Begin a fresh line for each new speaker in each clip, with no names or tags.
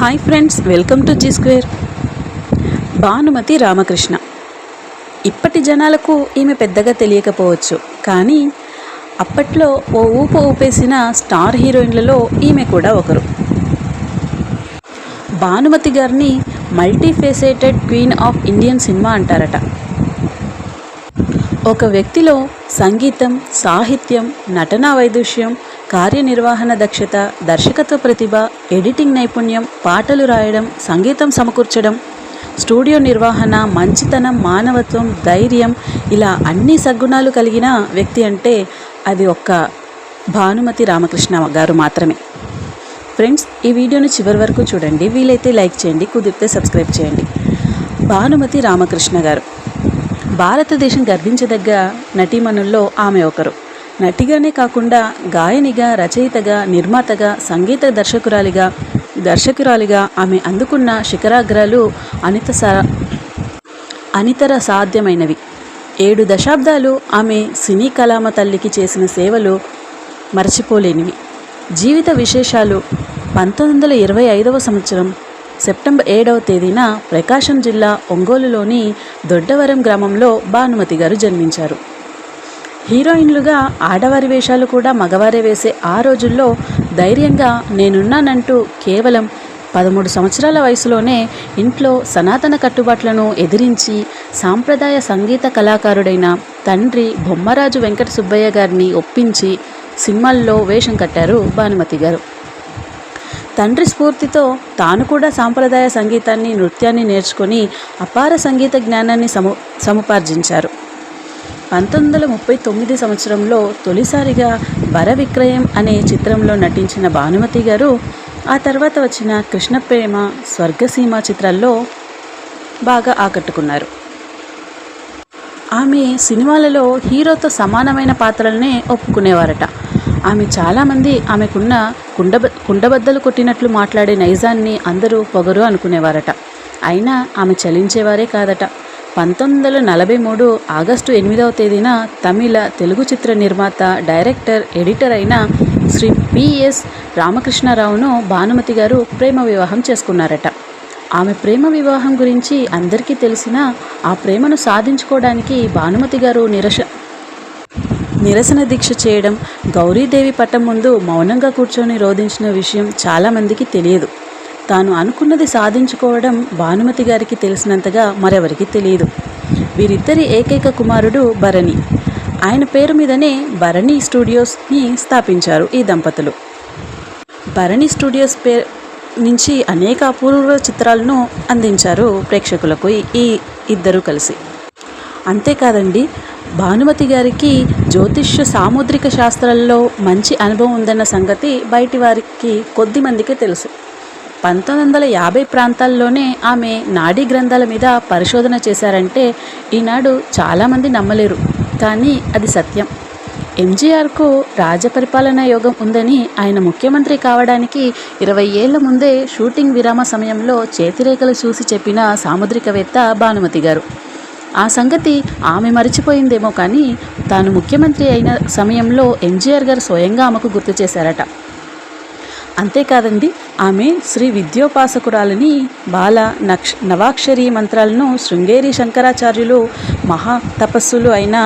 Hi friends welcome to G square Bhanumathi Ramakrishna. ఇప్పటి జనాలకు ఈమె పెద్దగా తెలియకపోవచ్చు కానీ అప్పట్లో ఓ ఊపు ఊపేసిన స్టార్ హీరోయిన్లలో ఈమె కూడా ఒకరు. భానుమతి గారిని multifaceted queen of Indian cinema అంటారట. ఒక వ్యక్తిలో సంగీతం సాహిత్యం నటనా వైదుష్యం కార్యనిర్వహణ దక్షత దర్శకత్వ ప్రతిభ ఎడిటింగ్ నైపుణ్యం పాటలు రాయడం సంగీతం సమకూర్చడం స్టూడియో నిర్వహణ మంచితనం మానవత్వం ధైర్యం ఇలా అన్ని సద్గుణాలు కలిగిన వ్యక్తి అంటే అది ఒక్క భానుమతి రామకృష్ణ గారు మాత్రమే. ఫ్రెండ్స్ ఈ వీడియోని చివరి వరకు చూడండి. వీలైతే లైక్ చేయండి కుదిరితే సబ్స్క్రైబ్ చేయండి. భానుమతి రామకృష్ణ గారు. భారతదేశం గర్వించదగ్గ నటీమణుల్లో ఆమె ఒకరు. నటిగానే కాకుండా గాయనిగా రచయితగా నిర్మాతగా సంగీత దర్శకురాలిగా దర్శకురాలిగా ఆమె అందుకున్న శిఖరాగ్రాలు అనిత అనితర సాధ్యమైనవి. ఏడు దశాబ్దాలు ఆమె సినీ కళామ తల్లికి చేసిన సేవలు మరచిపోలేనివి. జీవిత విశేషాలు. పంతొమ్మిది వందల ఇరవై ఐదవ సంవత్సరం సెప్టెంబర్ ఏడవ తేదీన ప్రకాశం జిల్లా ఒంగోలులోని దొడ్డవరం గ్రామంలో భానుమతి గారు జన్మించారు. హీరోయిన్లుగా ఆడవారి వేషాలు కూడా మగవారే వేసే ఆ రోజుల్లో ధైర్యంగా నేనున్నానంటూ కేవలం పదమూడు సంవత్సరాల వయసులోనే ఇంట్లో సనాతన కట్టుబాట్లను ఎదిరించి సాంప్రదాయ సంగీత కళాకారుడైన తండ్రి బొమ్మరాజు వెంకట సుబ్బయ్య గారిని ఒప్పించి సినిమాల్లో వేషం కట్టారు భానుమతి గారు. తండ్రి స్ఫూర్తితో తాను కూడా సాంప్రదాయ సంగీతాన్ని నృత్యాన్ని నేర్చుకొని అపార సంగీత జ్ఞానాన్ని సము సముపార్జించారు. పంతొమ్మిది వందల ముప్పై తొమ్మిది సంవత్సరంలో తొలిసారిగా వర విక్రయం అనే చిత్రంలో నటించిన భానుమతి గారు ఆ తర్వాత వచ్చిన కృష్ణ ప్రేమ స్వర్గసీమ చిత్రాల్లో బాగా ఆకట్టుకున్నారు. ఆమె సినిమాలలో హీరోతో సమానమైన పాత్రలనే ఒప్పుకునేవారట. ఆమె చాలామంది ఆమెకున్న కుండబ కుండబద్దలు కొట్టినట్లు మాట్లాడే నైజాన్ని అందరూ పొగరు అనుకునేవారట. అయినా ఆమె చలించేవారే కాదట. పంతొమ్మిది వందల నలభై మూడు ఆగస్టు ఎనిమిదవ తేదీన తమిళ తెలుగు చిత్ర నిర్మాత డైరెక్టర్ ఎడిటర్ అయిన శ్రీ పిఎస్ రామకృష్ణారావును భానుమతి గారు ప్రేమ వివాహం చేసుకున్నారట. ఆమె ప్రేమ వివాహం గురించి అందరికీ తెలిసిన ఆ ప్రేమను సాధించుకోవడానికి భానుమతి గారు నిరస నిరసన దీక్ష చేయడం గౌరీదేవి పట్టం ముందు మౌనంగా కూర్చొని రోధించిన విషయం చాలామందికి తెలియదు. తాను అనుకున్నది సాధించుకోవడం భానుమతి గారికి తెలిసినంతగా మరెవరికి తెలియదు. వీరిద్దరి ఏకైక కుమారుడు భరణి. ఆయన పేరు మీదనే భరణి స్టూడియోస్ని స్థాపించారు ఈ దంపతులు. భరణి స్టూడియోస్ పే నుంచి అనేక అపూర్వ చిత్రాలను అందించారు ప్రేక్షకులకు ఈ ఇద్దరు కలిసి. అంతేకాదండి భానుమతి గారికి జ్యోతిష్య సాముద్రిక శాస్త్రాల్లో మంచి అనుభవం ఉందన్న సంగతి బయటి వారికి కొద్ది మందికే తెలుసు. పంతొమ్మిది వందల యాభై ప్రాంతాల్లోనే ఆమె నాడీ గ్రంథాల మీద పరిశోధన చేశారంటే ఈనాడు చాలామంది నమ్మలేరు. కానీ అది సత్యం. ఎంజీఆర్కు రాజపరిపాలనా యోగం ఉందని ఆయన ముఖ్యమంత్రి కావడానికి ఇరవై ఏళ్ళ ముందే షూటింగ్ విరామ సమయంలో చేతిరేఖలు చూసి చెప్పిన సాముద్రికవేత్త భానుమతి గారు. ఆ సంగతి ఆమె మరిచిపోయిందేమో కానీ తాను ముఖ్యమంత్రి అయిన సమయంలో ఎంజీఆర్ గారు స్వయంగా ఆమెకు గుర్తు చేశారట. అంతేకాదండి ఆమె శ్రీ విద్యోపాసకురాలని బాల నక్ష నవాక్షరి మంత్రాలను శృంగేరి శంకరాచార్యులు మహా తపస్సులు అయిన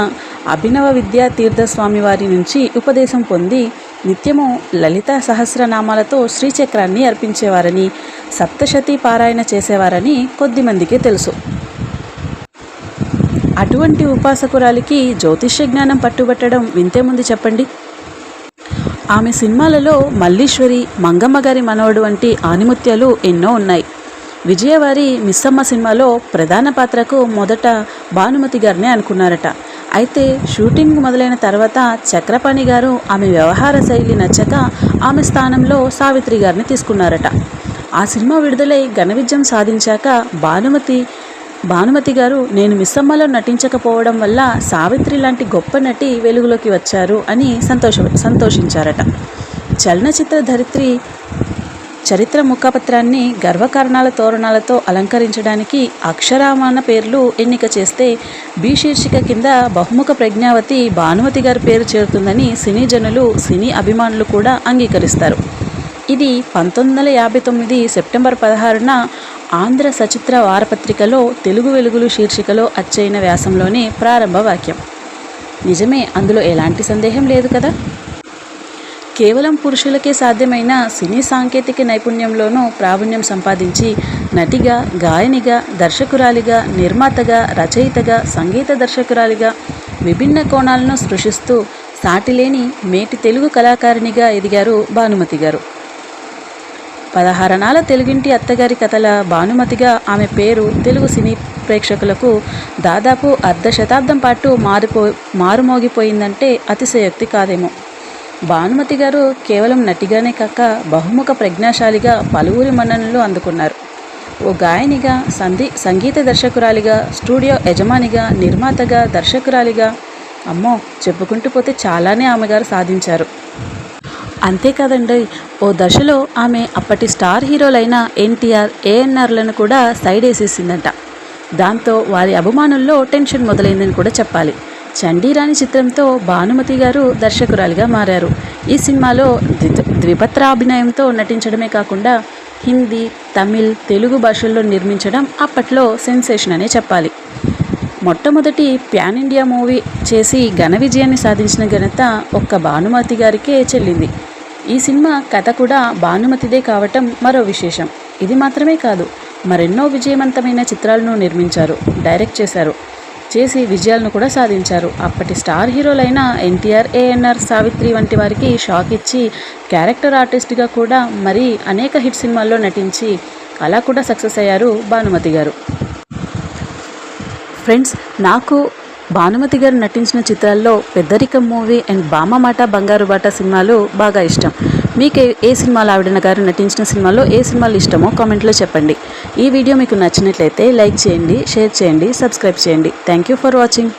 అభినవ విద్యా తీర్థస్వామి వారి నుంచి ఉపదేశం పొంది నిత్యము లలిత సహస్రనామాలతో శ్రీచక్రాన్ని అర్పించేవారని సప్తశతి పారాయణ చేసేవారని కొద్దిమందికే తెలుసు. అటువంటి ఉపాసకురాలికి జ్యోతిష్య జ్ఞానం పట్టుబట్టడం వింతే ముందు చెప్పండి. ఆమె సినిమాలలో మల్లీశ్వరి మంగమ్మ గారి మనవడు వంటి ఆనిముత్యాలు ఎన్నో ఉన్నాయి. విజయవారి మిస్సమ్మ సినిమాలో ప్రధాన పాత్రకు మొదట భానుమతి గారినే అనుకున్నారట. అయితే షూటింగ్ మొదలైన తర్వాత చక్రపాణి గారు ఆమె వ్యవహార శైలి నచ్చక ఆమె స్థానంలో సావిత్రి గారిని తీసుకున్నారట. ఆ సినిమా విడుదలై ఘన విజయం సాధించాక భానుమతి భానుమతి గారు నేను మిస్సమ్మలో నటించకపోవడం వల్ల సావిత్రి లాంటి గొప్ప నటి వెలుగులోకి వచ్చారు అని సంతోష సంతోషించారట. చలనచిత్ర ధరిత్రి చరిత్ర ముఖపత్రాన్ని గర్వకారణాల తోరణాలతో అలంకరించడానికి అక్షరామాన పేర్లు ఎన్నిక చేస్తే బి శీర్షిక కింద బహుముఖ ప్రజ్ఞావతి భానుమతి గారి పేరు చేరుతుందని సినీ జనులు సినీ అభిమానులు కూడా అంగీకరిస్తారు. ఇది పంతొమ్మిది వందల యాభై తొమ్మిది సెప్టెంబర్ పదహారున ఆంధ్ర సచిత్ర వారపత్రికలో తెలుగు వెలుగులు శీర్షికలో అచ్చైన వ్యాసంలోని ప్రారంభ వాక్యం. నిజమే అందులో ఎలాంటి సందేహం లేదు కదా? కేవలం పురుషులకే సాధ్యమైన సినీ సాంకేతిక నైపుణ్యంలోనూ ప్రావీణ్యం సంపాదించి నటిగా గాయనిగా దర్శకురాలిగా నిర్మాతగా రచయితగా సంగీత దర్శకురాలిగా విభిన్న కోణాలను సృష్టిస్తూ సాటిలేని మేటి తెలుగు కళాకారిణిగా ఎదిగారు భానుమతి గారు. పదహారణాల తెలుగింటి అత్తగారి కథల భానుమతిగా ఆమె పేరు తెలుగు సినీ ప్రేక్షకులకు దాదాపు అర్ధ శతాబ్దం పాటు మారిపో మారుమోగిపోయిందంటే అతిశయోక్తి కాదేమో. భానుమతి గారు కేవలం నటిగానే కాక బహుముఖ ప్రజ్ఞాశాలిగా పలువురి మన్ననలు అందుకున్నారు. ఓ గాయనిగా సంధి సంగీత దర్శకురాలిగా స్టూడియో యజమానిగా నిర్మాతగా దర్శకురాలిగా అమ్మో చెప్పుకుంటూ పోతే చాలానే ఆమె గారు సాధించారు. అంతేకాదండి ఓ దశలో ఆమె అప్పటి స్టార్ హీరోలైన ఎన్టీఆర్ ఏఎన్ఆర్లను కూడా సైడ్ వేసేసిందంట దాంతో వారి అభిమానుల్లో టెన్షన్ మొదలైందని కూడా చెప్పాలి. చండీరాణి చిత్రంతో భానుమతి గారు దర్శకురాలిగా మారారు. ఈ సినిమాలో ద్వి- ద్విపత్రాభినయంతో నటించడమే కాకుండా హిందీ తమిళ్ తెలుగు భాషల్లో నిర్మించడం అప్పట్లో సెన్సేషన్ అనే చెప్పాలి. మొట్టమొదటి ప్యాన్ ఇండియా మూవీ చేసి ఘన విజయాన్ని సాధించిన ఘనత ఒక్క భానుమతి గారికే చెల్లింది. ఈ సినిమా కథ కూడా భానుమతిదే కావటం మరో విశేషం. ఇది మాత్రమే కాదు మరెన్నో విజయవంతమైన చిత్రాలను నిర్మించారు డైరెక్ట్ చేశారు చేసి విజయాలను కూడా సాధించారు. అప్పటి స్టార్ హీరోలైన ఎన్టీఆర్ ఏఎన్ఆర్ సావిత్రి వంటి వారికి షాక్ ఇచ్చి క్యారెక్టర్ ఆర్టిస్ట్గా కూడా మరి అనేక హిట్ సినిమాల్లో నటించి అలా కూడా సక్సెస్ అయ్యారు భానుమతి గారు. ఫ్రెండ్స్ నాకు భానుమతి గారు నటించిన చిత్రాల్లో పెద్దరికం మూవీ అండ్ బామ మాట బంగారు బాట సినిమాలు బాగా ఇష్టం. మీకు ఏ- సినిమాలు ఆవిడ గారు నటించిన సినిమాలో ఏ సినిమాలు ఇష్టమో కామెంట్లో చెప్పండి. ఈ వీడియో మీకు నచ్చినట్లయితే లైక్ చేయండి షేర్ చేయండి సబ్స్క్రైబ్ చేయండి. Thank you for watching